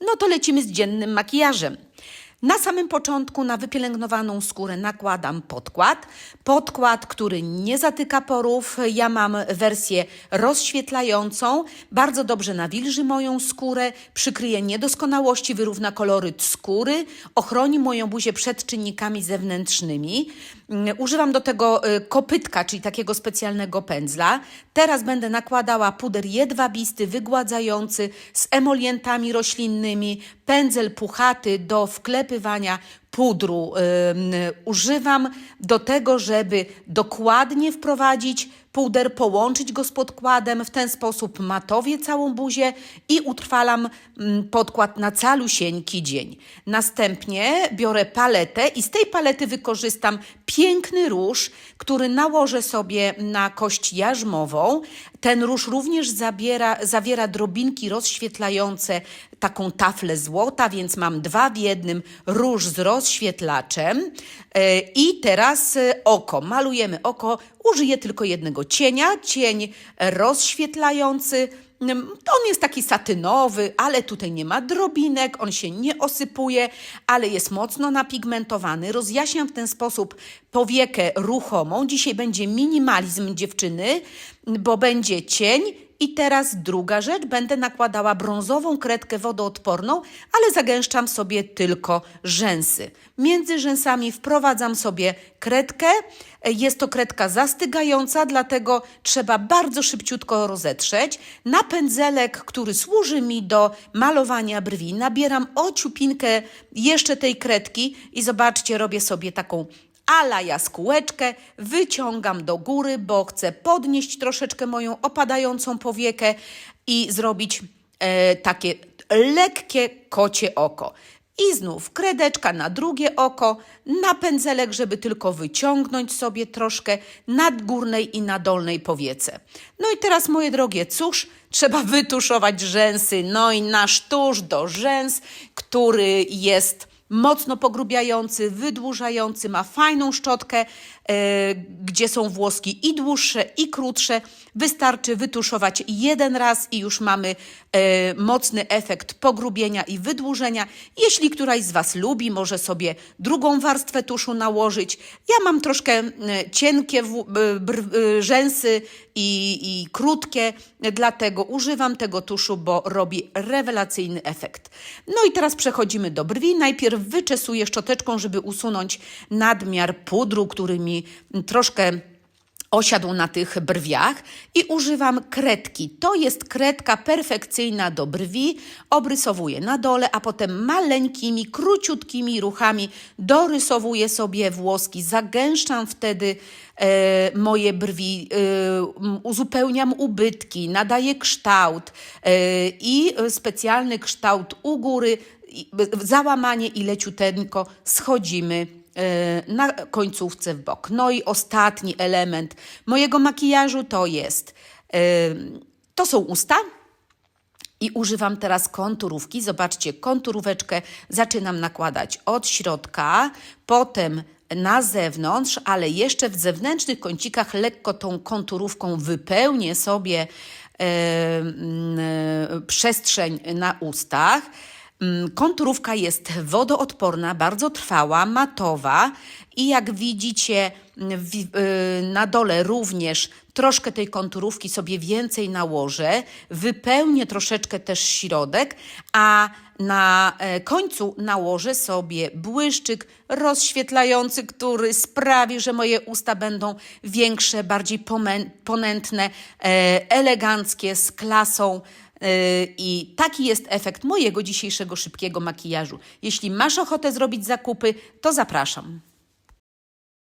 No to lecimy z dziennym makijażem. Na samym początku na wypielęgnowaną skórę nakładam podkład. Podkład, który nie zatyka porów. Ja mam wersję rozświetlającą. Bardzo dobrze nawilży moją skórę, przykryje niedoskonałości, wyrówna koloryt skóry, ochroni moją buzię przed czynnikami zewnętrznymi. Mm, Używam do tego y, kopytka, czyli takiego specjalnego pędzla. Teraz będę nakładała puder jedwabisty, wygładzający z emolientami roślinnymi, pędzel puchaty do wklepywania pudru. Używam do tego, żeby dokładnie wprowadzić puder, połączyć go z podkładem, w ten sposób matowię całą buzię i utrwalam podkład na calusieńki dzień. Następnie biorę paletę i z tej palety wykorzystam piękny róż, który nałożę sobie na kość jarzmową. Ten róż również zabiera, zawiera drobinki rozświetlające taką taflę złota, więc mam dwa w jednym róż z rozświetlaczem. E, I teraz e, oko. Malujemy oko. Użyję tylko jednego cienia. Cień rozświetlający. Mm, On jest taki satynowy, ale tutaj nie ma drobinek, on się nie osypuje, ale jest mocno napigmentowany. Rozjaśniam w ten sposób powiekę ruchomą. Dzisiaj będzie minimalizm dziewczyny, bo będzie cień i teraz druga rzecz, będę nakładała brązową kredkę wodoodporną, ale zagęszczam sobie tylko rzęsy. Między rzęsami wprowadzam sobie kredkę. Jest to kredka zastygająca, dlatego trzeba bardzo szybciutko rozetrzeć. Na pędzelek, który służy mi do malowania brwi, nabieram ociupinkę jeszcze tej kredki i zobaczcie, robię sobie taką ala jaskółeczkę, wyciągam do góry, bo chcę podnieść troszeczkę moją opadającą powiekę i zrobić e, takie lekkie kocie oko. I znów kredeczka na drugie oko, na pędzelek, żeby tylko wyciągnąć sobie troszkę nad górnej i na dolnej powiece. No i teraz, moje drogie, cóż, trzeba wytuszować rzęsy. No i nasz tusz do rzęs, który jest mocno pogrubiający, wydłużający, ma fajną szczotkę, e, gdzie są włoski i dłuższe, i krótsze. Wystarczy wytuszować jeden raz i już mamy e, mocny efekt pogrubienia i wydłużenia. Jeśli któraś z Was lubi, może sobie drugą warstwę tuszu nałożyć. Ja mam troszkę e, cienkie w, rzęsy i, i krótkie, dlatego używam tego tuszu, bo robi rewelacyjny efekt. No i teraz przechodzimy do brwi. Najpierw wyczesuję szczoteczką, żeby usunąć nadmiar pudru, który mi troszkę osiadł na tych brwiach i używam kredki. To jest kredka perfekcyjna do brwi. Obrysowuję na dole, a potem maleńkimi, króciutkimi ruchami dorysowuję sobie włoski. Zagęszczam wtedy e, moje brwi, e, uzupełniam ubytki, nadaję kształt e, i specjalny kształt u góry, załamanie i leciuteńko schodzimy na końcówce w bok. No i ostatni element mojego makijażu to jest, e, to są usta. I używam teraz konturówki. Zobaczcie, konturóweczkę zaczynam nakładać od środka, potem na zewnątrz, ale jeszcze w zewnętrznych kącikach lekko tą konturówką wypełnię sobie e, e, przestrzeń na ustach. Mm, Konturówka jest wodoodporna, bardzo trwała, matowa i jak widzicie mm, y, na dole również troszkę tej konturówki sobie więcej nałożę, wypełnię troszeczkę też środek, a na e, końcu nałożę sobie błyszczyk rozświetlający, który sprawi, że moje usta będą większe, bardziej ponętne, e, eleganckie, z klasą. Yy, I taki jest efekt mojego dzisiejszego szybkiego makijażu. Jeśli masz ochotę zrobić zakupy, to zapraszam.